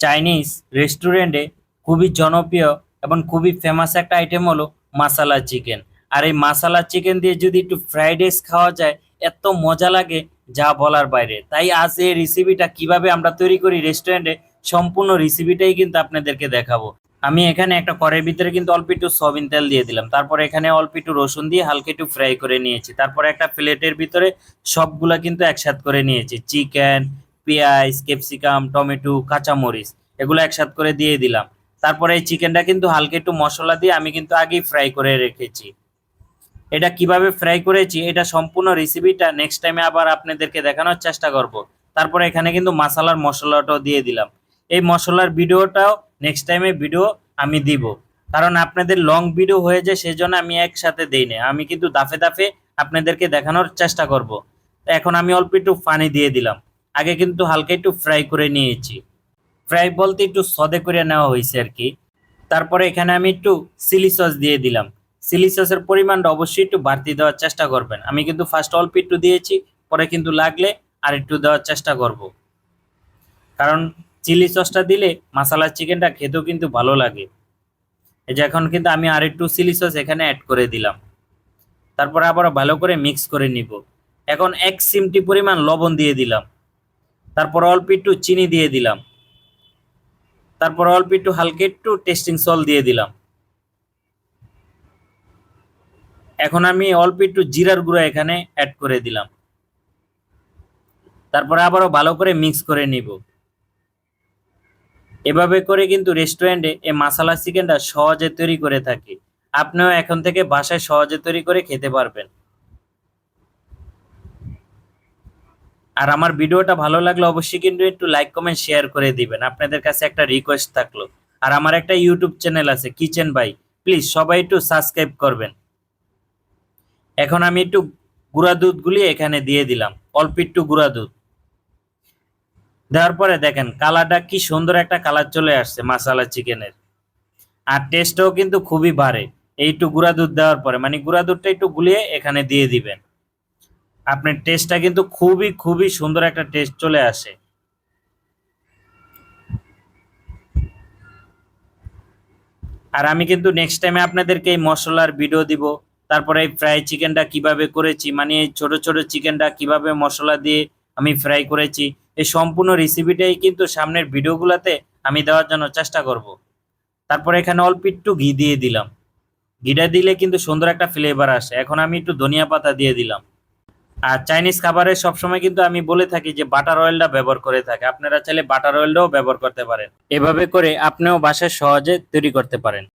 Chinese রেস্টুরেন্টে খুবই জনপ্রিয় এবং খুবই ফেমাস একটা আইটেম হলো মাসালা চিকেন আর এই মাসালা চিকেন দিয়ে যদি একটু ফ্রাইড রাইস খাওয়া যায়, এত মজা লাগে যা বলার বাইরে। তাই আজ এই রেসিপিটা কীভাবে আমরা তৈরি করি রেস্টুরেন্টে সম্পূর্ণ রেসিপিটাই কিন্তু আপনাদেরকে দেখাবো। আমি এখানে একটা কড়াইয়ের ভিতরে কিন্তু অল্প একটু সয়াবিন তেল দিয়ে দিলাম। তারপর এখানে অল্প একটু রসুন দিয়ে হালকা একটু ফ্রাই করে নিয়েছি। তারপরে একটা প্লেটের ভিতরে সবগুলা কিন্তু একসাথে করে নিয়েছি। চিকেন পেঁয়াজ, ক্যাপসিকাম, টমেটো, কাঁচামরিচ এগুলো একসাথে করে দিয়ে দিলাম। তারপরে এই চিকেনটা কিন্তু হালকা একটু মশলা দিয়ে আমি কিন্তু আগেই ফ্রাই করে রেখেছি। এটা কীভাবে ফ্রাই করেছি, এটা সম্পূর্ণ রেসিপিটা নেক্সট টাইমে আবার আপনাদেরকে দেখানোর চেষ্টা করব। তারপরে এখানে কিন্তু মশলার মশলাটাও দিয়ে দিলাম। এই মশলার ভিডিওটাও নেক্সট টাইমে ভিডিও আমি দিব। কারণ আপনাদের লং ভিডিও হয়ে যায় সেই জন্য আমি একসাথে দেই না আমি কিন্তু দাফে দাফে আপনাদেরকে দেখানোর চেষ্টা করব। এখন আমি অল্প একটু পানি দিয়ে দিলাম। আগে কিন্তু হালকা একটু ফ্রাই করে নিয়েছি। ফ্রাই বলতে একটু সদে করে নেওয়া হয়েছে আর কি। তারপরে এখানে আমি একটু চিলি সস দিয়ে দিলাম। চিলি সসের পরিমাণটা অবশ্যই একটু বাড়তি দেওয়ার চেষ্টা করবেন। আমি কিন্তু ফার্স্ট অল্প একটু দিয়েছি, পরে কিন্তু লাগলে আর একটু দেওয়ার চেষ্টা করব। কারণ চিলি সসটা দিলে মাসালা চিকেনটা খেতেও কিন্তু ভালো লাগে। এই যে এখন কিন্তু আমি আর একটু চিলি সস এখানে অ্যাড করে দিলাম। তারপরে আবার ভালো করে মিক্স করে নিব। এখন এক সিমটি পরিমাণ লবণ দিয়ে দিলাম। তারপর অল্প একটু চিনি দিয়ে দিলাম। তারপর অল্প একটু হালকা একটু টেস্টিং সল দিয়ে দিলাম। এখন আমি অল্প একটু জিরার গুঁড়া এখানে অ্যাড করে দিলাম। তারপরে আবারও ভালো করে মিক্স করে নিব। এভাবে করে কিন্তু রেস্টুরেন্টে এই মাসালা চিকেনটা সহজে তৈরি করে থাকি। আপনিও এখন থেকে বাসায় সহজে তৈরি করে খেতে পারবেন। আর আমার ভিডিওটা ভালো লাগলে অবশ্যই কিন্তু একটু লাইক কমেন্ট শেয়ার করে দিবেন। আপনাদের কাছে একটা রিকোয়েস্ট থাকল। আর আমার একটা ইউটিউব চ্যানেল আছে কিচেন বাই প্লিজ সবাই একটু সাবস্ক্রাইব করবেন। এখন আমি একটু গুঁড়া দুধগুলি এখানে দিয়ে দিলাম। অল্প একটু গুঁড়া দুধ। দেওয়ার পরে দেখেন কালারটা কি সুন্দর একটা কালার চলে আসছে মাসালা চিকেনের আর টেস্টও কিন্তু খুবই বাড়ে। এই একটু গুঁড়া দুধ দেওয়ার পরে মানে গুঁড়া দুধটা একটু গুলিয়ে এখানে দিয়ে দিবেন। আপনার টেস্টটা কিন্তু খুবই খুবই সুন্দর একটা টেস্ট চলে আসে। আর আমি কিন্তু নেক্সট টাইমে আপনাদেরকে এই মশলার ভিডিও দিব। তারপরে এই ফ্রাই চিকেনটা কীভাবে করেছি মানে এই ছোট ছোট চিকেনটা কীভাবে মশলা দিয়ে আমি ফ্রাই করেছি, এই সম্পূর্ণ রেসিপিটাই কিন্তু সামনের ভিডিওগুলোতে আমি দেওয়ার জন্য চেষ্টা করব। তারপরে এখানে অল্প একটু ঘি দিয়ে দিলাম। ঘিটা দিলে কিন্তু সুন্দর একটা ফ্লেভার আসে। এখন আমি একটু ধনিয়া পাতা দিয়ে দিলাম। আর চাইনিজ খাবারে সবসময় কিন্তু আমি বলে থাকি যে বাটার অয়েলটা ব্যবহার করে থাকে। আপনারা চাইলে বাটার অয়েলটাও ব্যবহার করতে পারেন। এভাবে করে আপনিও বাসায় সহজে তৈরি করতে পারেন।